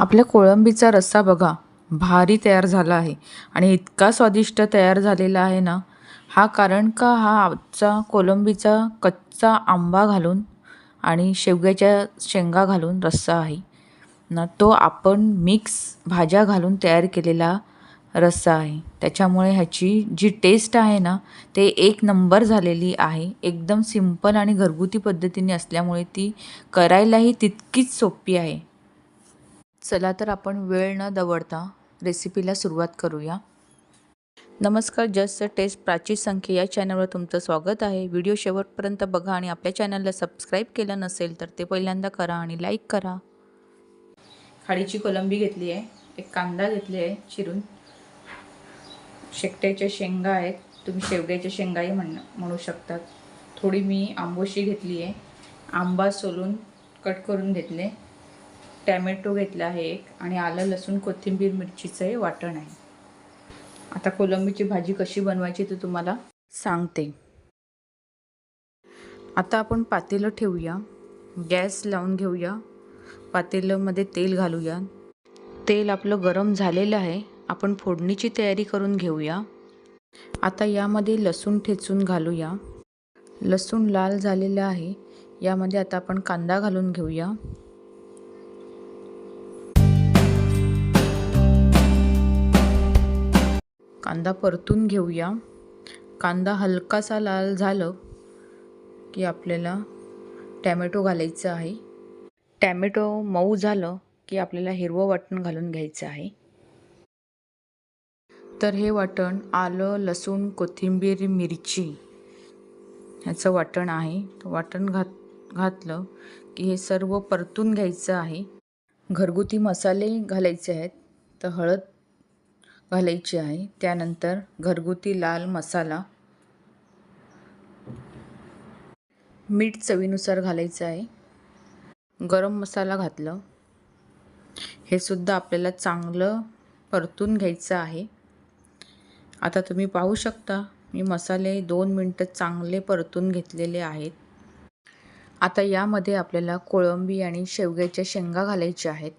आपल्या कोळंबीचा रस्सा बघा. भारी तयार झाला आहे. आणि इतका स्वादिष्ट तयार झालेला आहे ना? हा कारण का हा आजचा कोलंबीचा कच्चा आंबा घालून आणि शेवग्याच्या शेंगा घालून रस्सा आहे? ना तो आपण मिक्स भाज्या घालून तयार केलेला रस्सा आहे. त्याच्यामुळे ह्याची जी टेस्ट आहे ना ते एक नंबर झालेली आहे. एकदम सिंपल आणि घरगुती पद्धतीने असल्यामुळे ती करायलाही तितकीच सोपी आहे. चला तर आपण वेळ न दवडता रेसिपीला सुरुवात करूया. नमस्कार जस्ट टेस्ट प्राची संख्या या चॅनलवर तुमचं स्वागत आहे. व्हिडिओ शेवटपर्यंत बघा आणि आपल्या चॅनलला सबस्क्राईब केलं नसेल तर ते पहिल्यांदा करा आणि लाईक करा. खाडीची कोलंबी घेतली आहे एक कांदा घेतली आहे चिरून. शेकट्याच्या शेंगा आहेत तुम्ही शेवग्याच्या शेंगाही म्हण म्हणू शकतात. थोडी मी आंबोशी घेतली आहे. आंबा सोलून कट करून घेतले. टॅमॅटो घेतला आहे एक आणि आलं लसूण कोथिंबीर मिरचीचं हे वाटण आहे. आता कोलंबीची भाजी कशी बनवायची ते तुम्हाला सांगते. आता आपण पातेलं ठेवूया. गॅस लावून घेऊया. पातेलंमध्ये तेल घालूया. तेल आपलं गरम झालेलं आहे. आपण फोडणीची तयारी करून घेऊया. आता यामध्ये लसूण ठेचून घालूया. लसूण लाल झालेलं आहे. यामध्ये आता आपण कांदा घालून घेऊया. कांदा परतून घेऊया. कांदा हलकासा लाल झालं की आपल्याला टॅमॅटो घालायचं आहे. टॅमॅटो मऊ झालं की आपल्याला हिरवं वाटण घालून घ्यायचं आहे. तर हे वाटण आलं लसूण कोथिंबीर मिरची ह्याचं वाटण आहे. वाटण घात घातलं की हे सर्व परतून घ्यायचं आहे. घरगुती मसाले घालायचे आहेत. तर हळद घालायची आहे. त्यानंतर घरगुती लाल मसाला मीठ चवीनुसार घालायचं आहे. गरम मसाला घातलं. हे सुद्धा आपल्याला चांगलं परतून घ्यायचं आहे. आता तुम्ही पाहू शकता मी मसाले दोन मिनटं चांगले परतून घेतलेले आहेत. आता यामध्ये आपल्याला कोळंबी आणि शेवग्याच्या शेंगा घालायच्या आहेत.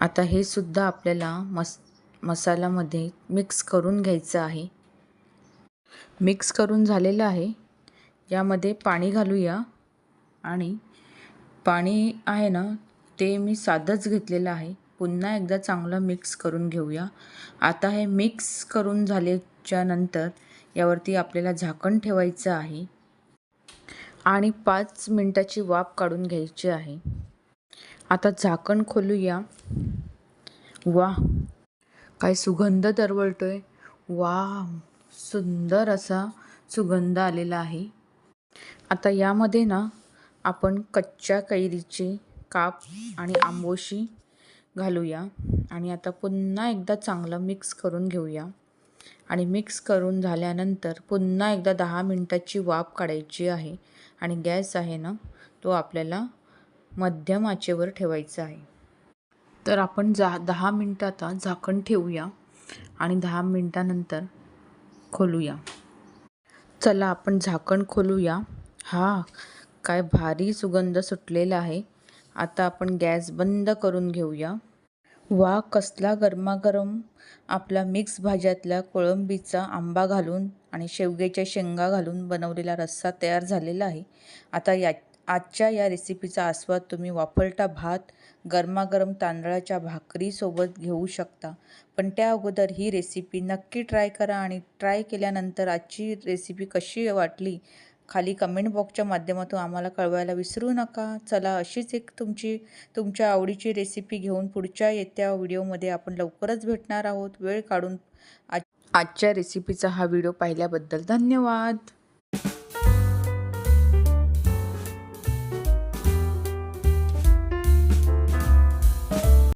आता हे सुद्धा आपल्याला मस मसाल्यामध्ये मिक्स करून घ्यायचं आहे. मिक्स करून झालेलं आहे. यामध्ये पाणी घालूया. आणि पाणी आहे ना ते मी साधंच घेतलेलं आहे. पुन्हा एकदा चांगलं मिक्स करून घेऊया. आता हे मिक्स करून झाल्याच्यानंतर यावरती आपल्याला झाकण ठेवायचं आहे. आणि पाच मिनटाची वाफ काढून घ्यायची आहे. आता झाकण खोलूया. वा काय सुगंध दरवळतोय. वा सुंदर असा सुगंध आलेला आहे. आता यामध्ये ना आपण कच्च्या कैरीचे काप आणि आंबोशी घालूया. आणि आता पुन्हा एकदा चांगलं मिक्स करून घेऊया. आणि मिक्स करून झाल्यानंतर पुन्हा एकदा दहा मिनटाची वाफ काढायची आहे. आणि गॅस आहे ना तो आपल्याला मध्यम आचेवर ठेवायचं आहे. तर आपण जा दहा मिनटं आता झाकण ठेवूया आणि दहा मिनटानंतर खोलूया. चला आपण झाकण खोलूया. हा काय भारी सुगंध सुटलेला आहे. आता आपण गॅस बंद करून घेऊया. वा कसला गरमागरम. आपला मिक्स भाज्यातल्या कोळंबीचा आंबा घालून आणि शेवग्याच्या शेंगा घालून बनवलेला रस्सा तयार झालेला आहे. आता या आजच्या या रेसिपीचा आस्वाद तुम्ही वाफलटा भात गरमागरम तांदळाच्या भाकरीसोबत घेऊ शकता. पण त्या अगोदर ही रेसिपी नक्की ट्राय करा आणि ट्राय केल्यानंतर आजची रेसिपी कशी वाटली खाली कमेंट बॉक्सच्या माध्यमातून आम्हाला कळवायला विसरू नका. चला अशीच एक तुमची तुमच्या आवडीची रेसिपी घेऊन पुढच्या येत्या व्हिडिओमध्ये आपण लवकरच भेटणार आहोत. वेळ काढून आज आजच्या रेसिपीचा हा व्हिडिओ पाहिल्याबद्दल धन्यवाद.